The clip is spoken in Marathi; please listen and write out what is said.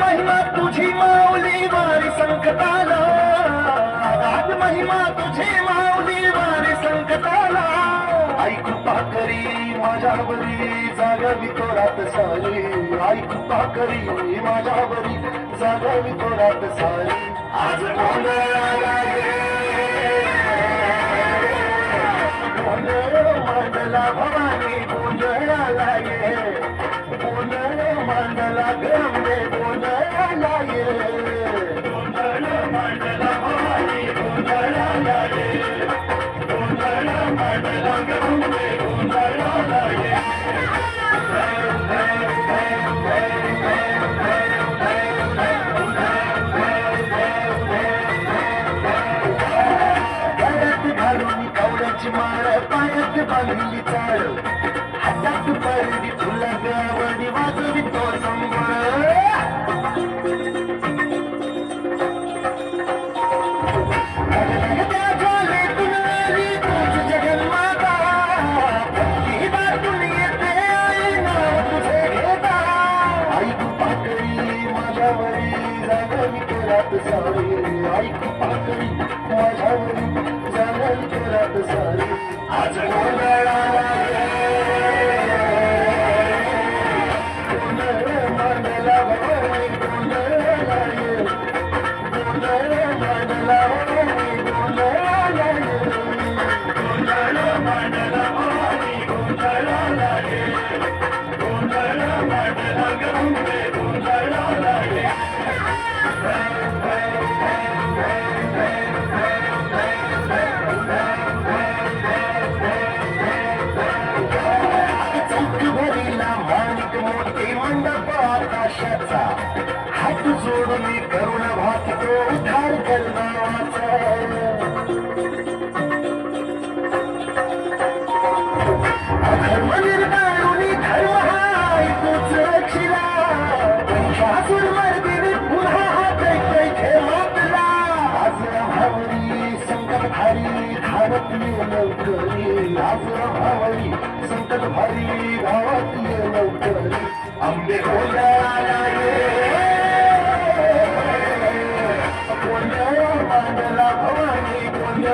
महिमा तुझी माऊली वारी संकटाला. मा तुझे तुझी माऊली वारी संकटाला आई माझ्या करी माझ्यावरी जागावी तोरात सारी. आई कृपा करी माझ्यावरी जागावी तोरात सारी. आज गोंधळाला मांडला भवानी गोंधळाला लागे गोंधळ मांडला गंगे गोंधळाला लागे आज आशाचा हात जोडून करुण भासतो उद्धार करणावाचा धर्म निर्माणुनी धर्म हाय तूच रक्षिला मर्दिनी पुन्हा हात मातला भावरी संकट भारी धावत ये लवकरी. भावरी संकट भारी लवकरी. आंबे गोंधळाला